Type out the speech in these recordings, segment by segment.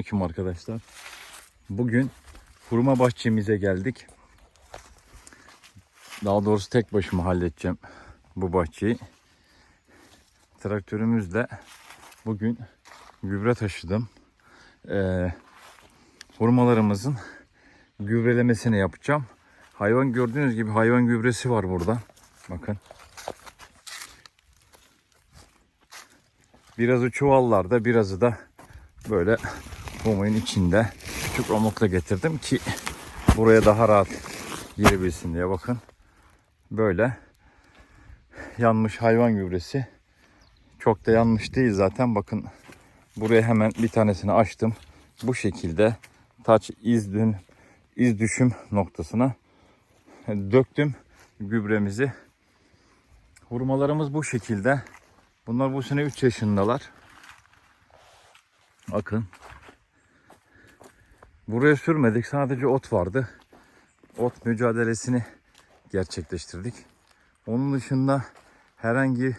Selamünaleyküm arkadaşlar. Bugün hurma bahçemize geldik. Daha doğrusu tek başıma halledeceğim bu bahçeyi. Traktörümüzle bugün gübre taşıdım. Ee, hurmalarımızın gübrelemesini yapacağım. Hayvan gördüğünüz gibi hayvan gübresi var burada. Bakın. Birazı çuvallarda, birazı da böyle Romayın içinde küçük romokla getirdim ki buraya daha rahat girebilsin diye bakın. Böyle yanmış hayvan gübresi. Çok da yanmış değil zaten bakın. Buraya hemen bir tanesini açtım. Bu şekilde taç iz, dün, iz düşüm noktasına döktüm gübremizi. Hurmalarımız bu şekilde. Bunlar bu sene 3 yaşındalar. Bakın. Buraya sürmedik. Sadece ot vardı. Ot mücadelesini gerçekleştirdik. Onun dışında herhangi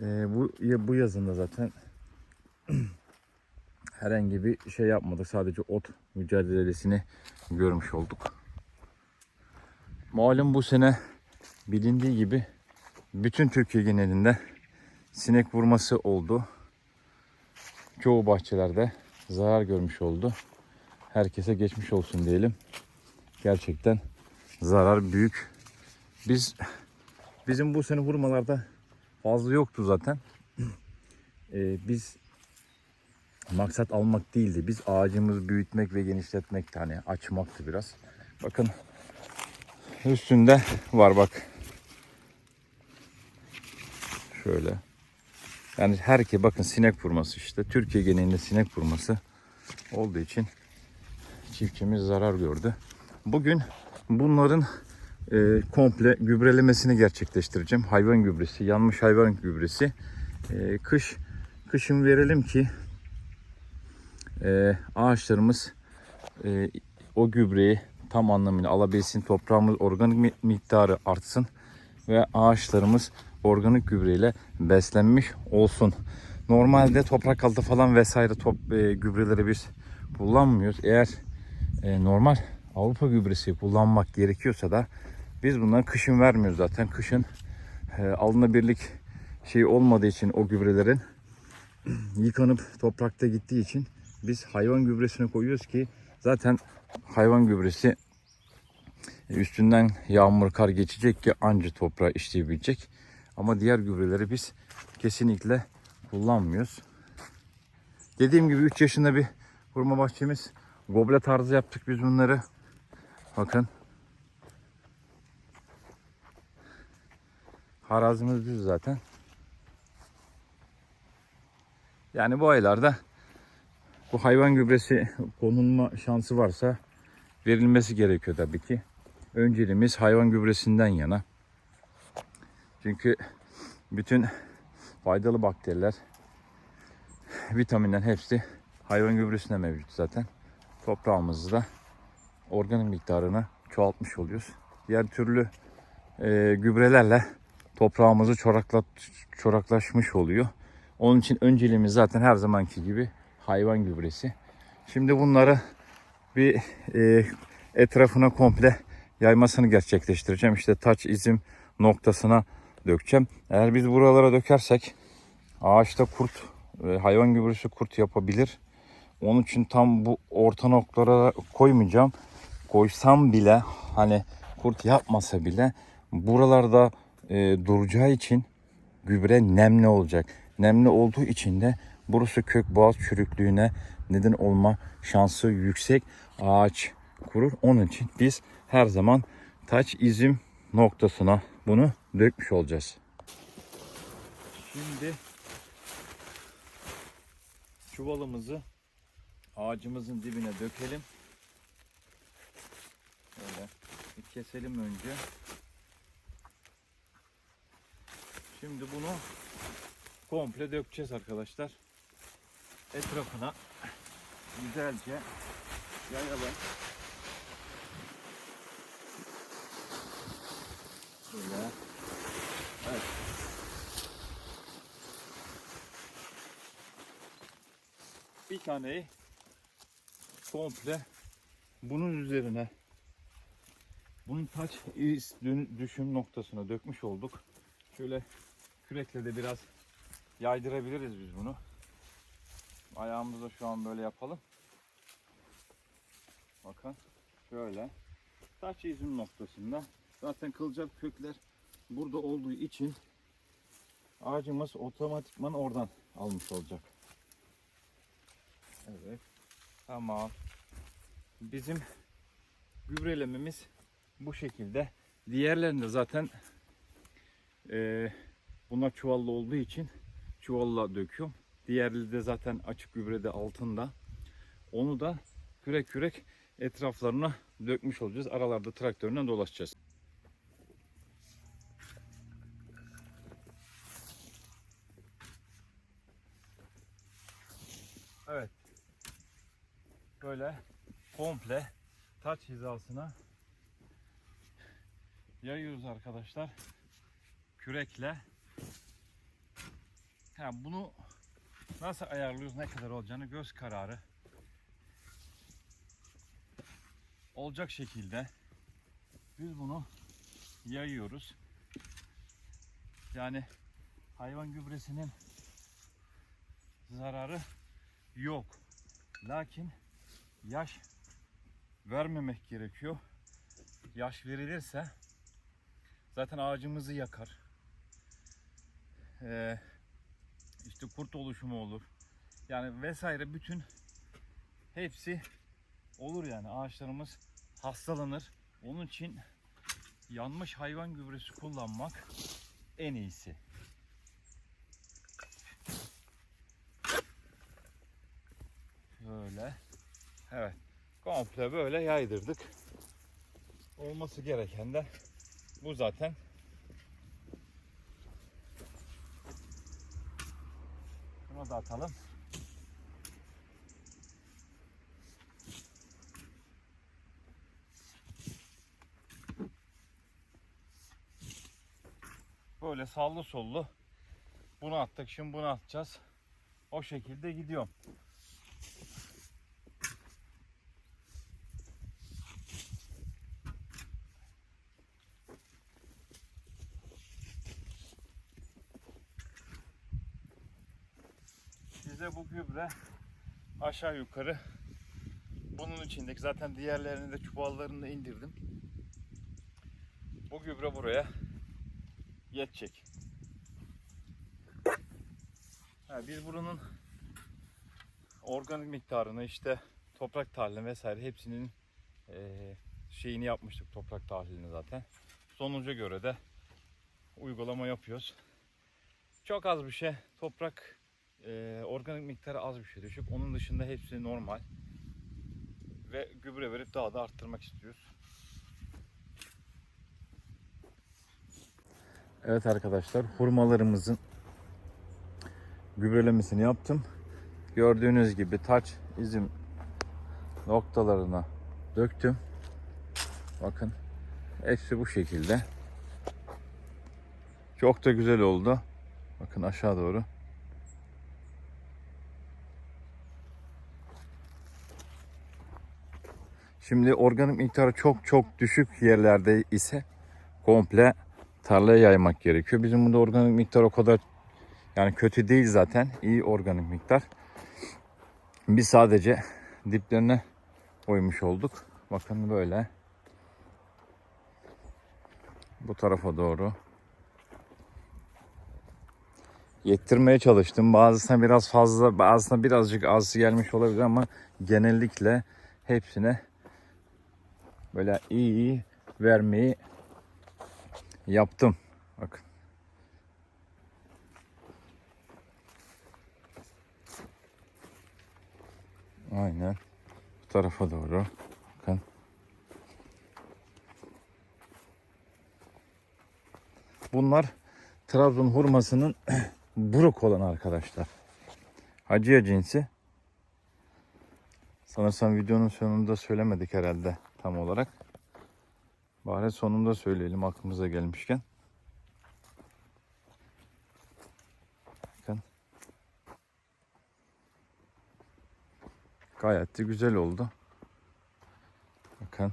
e, bu bu yazında zaten herhangi bir şey yapmadık. Sadece ot mücadelesini görmüş olduk. Malum bu sene bilindiği gibi bütün Türkiye genelinde sinek vurması oldu çoğu bahçelerde zarar görmüş oldu. Herkese geçmiş olsun diyelim. Gerçekten zarar büyük. Biz bizim bu sene hurmalarda fazla yoktu zaten. Ee, biz maksat almak değildi. Biz ağacımızı büyütmek ve genişletmek hani açmaktı biraz. Bakın üstünde var bak. Şöyle. Yani herke bakın sinek vurması işte. Türkiye genelinde sinek vurması olduğu için çiftçimiz zarar gördü. Bugün bunların e, komple gübrelemesini gerçekleştireceğim. Hayvan gübresi, yanmış hayvan gübresi. E, kış kışın verelim ki e, ağaçlarımız e, o gübreyi tam anlamıyla alabilsin. Toprağımız organik miktarı artsın ve ağaçlarımız organik gübreyle beslenmiş olsun. Normalde toprak altı falan vesaire top e, gübreleri biz kullanmıyoruz. Eğer e, normal Avrupa gübresi kullanmak gerekiyorsa da biz bunları kışın vermiyoruz zaten. Kışın e, alınabilirlik şey olmadığı için o gübrelerin yıkanıp toprakta gittiği için biz hayvan gübresini koyuyoruz ki zaten hayvan gübresi üstünden yağmur kar geçecek ki anca toprağa işleyebilecek. Ama diğer gübreleri biz kesinlikle kullanmıyoruz. Dediğim gibi 3 yaşında bir hurma bahçemiz. Goble tarzı yaptık biz bunları. Bakın. Harazimiz düz zaten. Yani bu aylarda bu hayvan gübresi konulma şansı varsa verilmesi gerekiyor tabii ki. Önceliğimiz hayvan gübresinden yana. Çünkü bütün faydalı bakteriler, vitaminler hepsi hayvan gübresinde mevcut zaten. Toprağımızı da organik miktarını çoğaltmış oluyoruz. Diğer türlü e, gübrelerle toprağımızı çorakla, çoraklaşmış oluyor. Onun için önceliğimiz zaten her zamanki gibi hayvan gübresi. Şimdi bunları bir e, etrafına komple yaymasını gerçekleştireceğim. İşte taç izim noktasına dökeceğim. Eğer biz buralara dökersek ağaçta kurt, e, hayvan gübresi kurt yapabilir. Onun için tam bu orta noktalara koymayacağım. Koysam bile hani kurt yapmasa bile buralarda e, duracağı için gübre nemli olacak. Nemli olduğu için de burası kök boğaz çürüklüğüne neden olma şansı yüksek. Ağaç kurur. Onun için biz her zaman taç izim noktasına bunu dökmüş olacağız. Şimdi çuvalımızı ağacımızın dibine dökelim. Böyle bir keselim önce. Şimdi bunu komple dökeceğiz arkadaşlar. Etrafına güzelce yayalım. Böyle. Evet. Bir taneyi komple bunun üzerine bunun taç dün- düşüm noktasına dökmüş olduk. Şöyle kürekle de biraz yaydırabiliriz biz bunu. Ayağımızda şu an böyle yapalım. Bakın şöyle. Taç izin noktasında zaten kılcal kökler burada olduğu için ağacımız otomatikman oradan almış olacak. Evet. Tamam. Bizim gübrelememiz bu şekilde. Diğerlerinde zaten eee bunlar çuvallı olduğu için çuvalla döküyorum. Diğerleri de zaten açık gübrede altında. Onu da kürek kürek etraflarına dökmüş olacağız. Aralarda traktörle dolaşacağız. Evet. Böyle komple taç hizasına yayıyoruz arkadaşlar. Kürekle. Ha, bunu nasıl ayarlıyoruz ne kadar olacağını göz kararı. Olacak şekilde biz bunu yayıyoruz. Yani hayvan gübresinin zararı yok. Lakin yaş vermemek gerekiyor. Yaş verilirse zaten ağacımızı yakar. Ee, işte kurt oluşumu olur. Yani vesaire bütün hepsi olur yani ağaçlarımız hastalanır. Onun için yanmış hayvan gübresi kullanmak en iyisi. Böyle. Evet. Komple böyle yaydırdık. Olması gereken de bu zaten. Şunu da atalım. Böyle sallı sollu bunu attık şimdi bunu atacağız. O şekilde gidiyorum. Bize bu gübre aşağı yukarı bunun içindeki zaten diğerlerini de çuvallarını da indirdim. Bu gübre buraya yetecek. Ha, biz buranın organik miktarını işte toprak tahlili vesaire hepsinin eee, şeyini yapmıştık toprak tahlilini zaten. Sonuca göre de uygulama yapıyoruz. Çok az bir şey toprak eee, organik miktarı az bir şey düşük. Onun dışında hepsi normal. Ve gübre verip daha da arttırmak istiyoruz. Evet arkadaşlar hurmalarımızın gübrelemesini yaptım. Gördüğünüz gibi taç izim noktalarına döktüm. Bakın hepsi bu şekilde. Çok da güzel oldu. Bakın aşağı doğru. Şimdi organik miktarı çok çok düşük yerlerde ise komple tarlaya yaymak gerekiyor. Bizim burada organik miktar o kadar yani kötü değil zaten. İyi organik miktar. Biz sadece diplerine koymuş olduk. Bakın böyle. Bu tarafa doğru. Yettirmeye çalıştım. Bazısına biraz fazla, bazısına birazcık az gelmiş olabilir ama genellikle hepsine böyle iyi iyi vermeyi yaptım. Bakın. Aynen. Bu tarafa doğru. Bakın. Bunlar Trabzon hurmasının buruk olan arkadaşlar. Hacıya cinsi. Sanırsam videonun sonunda söylemedik herhalde tam olarak. Bari sonunda söyleyelim aklımıza gelmişken. Bakın. Gayet de güzel oldu. Bakın.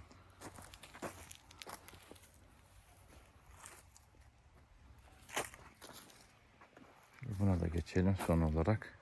Buna da geçelim son olarak.